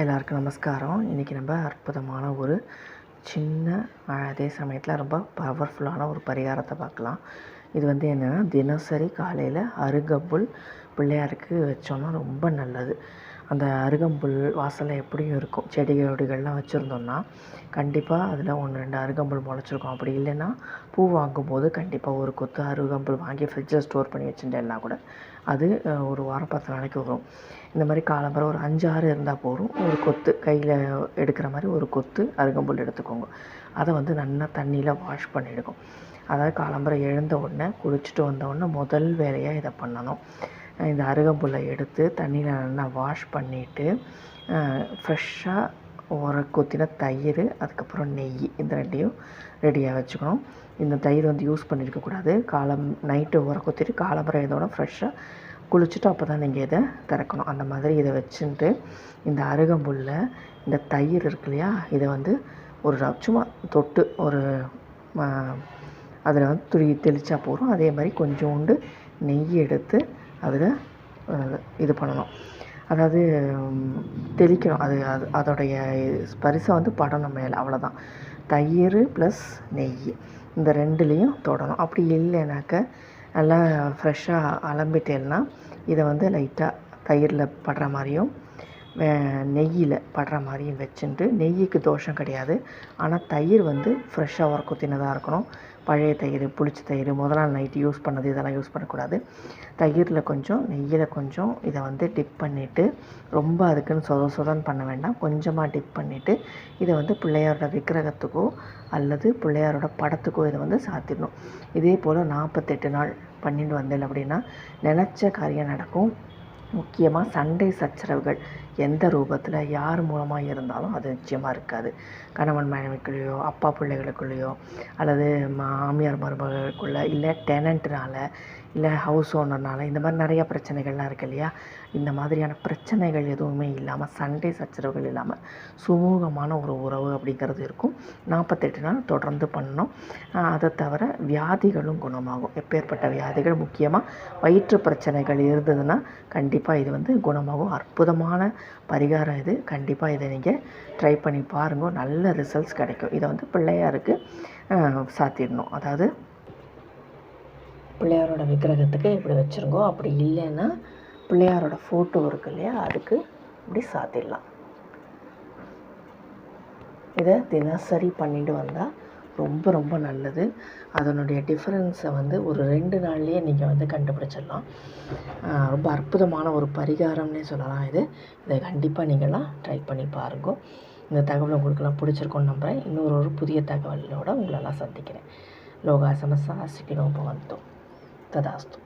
எல்லாருக்கும் நமஸ்காரம். இன்றைக்கி நம்ம அற்புதமான ஒரு சின்ன அதே சமயத்தில் ரொம்ப பவர்ஃபுல்லான ஒரு பரிகாரத்தை பார்க்கலாம். இது வந்து என்னென்னா தினசரி காலையில் அருகம்புல் பிள்ளையாருக்கு வச்சோன்னா ரொம்ப நல்லது. அந்த அருகம்புல் வாசலில் எப்படியும் இருக்கும். செடி கொடிகள்லாம் வச்சுருந்தோன்னா கண்டிப்பாக அதில் ஒன்று ரெண்டு அருகம்புல் முளைச்சிருக்கும். அப்படி இல்லைன்னா பூ வாங்கும்போது கண்டிப்பாக ஒரு கொத்து அருகம்புல் வாங்கி ஃப்ரிட்ஜில் ஸ்டோர் பண்ணி வச்சுட்டேன்னா கூட அது ஒரு வாரம் பத்து நாளைக்கு வரும். இந்த மாதிரி காலம்பரம் ஒரு அஞ்சு ஆறு இருந்தால் போதும். ஒரு கொத்து கையில் எடுக்கிற மாதிரி ஒரு கொத்து அருகம்புல் எடுத்துக்கோங்க. அதை வந்து நல்லா தண்ணியில் வாஷ் பண்ணிடுங்க. அதாவது காலம்பரம் எழுந்த உடனே குளிச்சுட்டு வந்த உடனே முதல் வேலையாக இதை பண்ணணும். இந்த அருகம்புல்லை எடுத்து தண்ணியில் நல்லா வாஷ் பண்ணிவிட்டு ஃப்ரெஷ்ஷாக உர கொத்தின தயிர் அதுக்கப்புறம் நெய் இந்த ரெண்டையும் ரெடியாக வச்சுக்கணும். இந்த தயிர் வந்து யூஸ் பண்ணியிருக்கக்கூடாது காலம் நைட்டு உர கொத்திட்டு காலம்பரம் இதோட ஃப்ரெஷ்ஷாக குளிச்சுட்டு அப்போ தான் நீங்கள் இதை திறக்கணும். அந்த மாதிரி இதை வச்சுட்டு இந்த அருகம்புல்ல இந்த தயிர் இருக்கு இல்லையா இதை வந்து ஒரு சும்மா தொட்டு ஒரு அதில் வந்து துளி தெளித்தா போதும். அதே மாதிரி கொஞ்சோண்டு நெய் எடுத்து அதில் இது பண்ணணும். அதாவது தெளிக்கணும். அது அது அதோடைய ஸ்பரிசம் வந்து படணும் மேலே அவ்வளோதான் தயிர் ப்ளஸ் நெய். இந்த ரெண்டுலேயும் தொடணும். அப்படி இல்லைனாக்க நல்லா ஃப்ரெஷ்ஷாக அலம்பிட்டேன்னா இதை வந்து லைட்டாக தயிரில் படுற மாதிரியும் நெய்யில் படுற மாதிரியும் வச்சுட்டு நெய்யுக்கு தோஷம் கிடையாது. ஆனால் தயிர் வந்து ஃப்ரெஷ்ஷாக உர குத்தினதாக இருக்கணும். பழைய தயிர் புளிச்ச தயிர் முதல் நாள் நைட்டு யூஸ் பண்ணது இதெல்லாம் யூஸ் பண்ணக்கூடாது. தயிரில் கொஞ்சம் நெய்யில் கொஞ்சம் இதை வந்து டிப் பண்ணிவிட்டு ரொம்ப அதுக்குன்னு சொத சொதன்னு பண்ண வேண்டாம். கொஞ்சமாக டிப் பண்ணிவிட்டு இதை வந்து பிள்ளையாரோட விக்கிரகத்துக்கோ அல்லது பிள்ளையாரோட படத்துக்கோ இதை வந்து சாத்திடணும் இதே போல் நாற்பத்தெட்டு நாள் பண்ணிட்டு வந்தேன் அப்படின்னா நினச்ச காரியம் நடக்கும். முக்கியமாக சண்டை சச்சரவுகள் எந்த ரூபத்தில் யார் மூலமாக இருந்தாலும் அது நிச்சயமாக இருக்காது. கணவன் மனைவிக்குள்ளேயோ அப்பா பிள்ளைகளுக்குள்ளேயோ அல்லது மாமியார் மருமகளுக்குள்ளே இல்லை டெனண்ட்னால இல்லை ஹவுஸ் ஓனர்னால இந்த மாதிரி நிறைய பிரச்சனைகள்லாம் இருக்கு இல்லையா? இந்த மாதிரியான பிரச்சனைகள் எதுவுமே இல்லாமல் சண்டை சச்சரவுகள் இல்லாமல் சுமூகமான ஒரு உறவு அப்படிங்கிறது இருக்கும். நாற்பத்தெட்டு நாள் தொடர்ந்து பண்ணணும். அதை தவிர வியாதிகளும் குணமாகும். எப்பேற்பட்ட வியாதிகள் முக்கியமாக வயிற்று பிரச்சனைகள் இருந்ததுன்னா கண்டிப்பாக கண்டிப்பாக இது வந்து குணமாகும் அற்புதமான பரிகாரம் இது. கண்டிப்பாக இதை நீங்கள் ட்ரை பண்ணி பாருங்க. நல்ல ரிசல்ட்ஸ் கிடைக்கும். இதை வந்து பிள்ளையாருக்கு சாத்திடணும். அதாவது பிள்ளையாரோட விக்கிரகத்துக்கு இப்படி வச்சுருங்கோ. அப்படி இல்லைன்னா பிள்ளையாரோட ஃபோட்டோ இருக்கு இல்லையா? அதுக்கு இப்படி சாத்திடலாம். இதை தினசரி பண்ணிட்டு வந்தால் ரொம்ப ரொம்ப நல்லது. அதனுடைய டிஃப்ரென்ஸை வந்து ஒரு ரெண்டு நாள்லேயே நீங்கள் வந்து கண்டுபிடிச்சிடலாம். ரொம்ப அற்புதமான ஒரு பரிகாரம்னே சொல்லலாம் இது. இதை கண்டிப்பாக நீங்கள்லாம் ட்ரை பண்ணி பாருங்க. இந்த தகவல் உங்களுக்கெல்லாம் பிடிச்சிருக்கோன்னு நம்புகிறேன் இன்னொரு ஒரு புதிய தகவலோடு உங்களெல்லாம் சந்திக்கிறேன். லோகா சமஸ்தா சிக்கினோ பவந்தோ ததாஸ்து.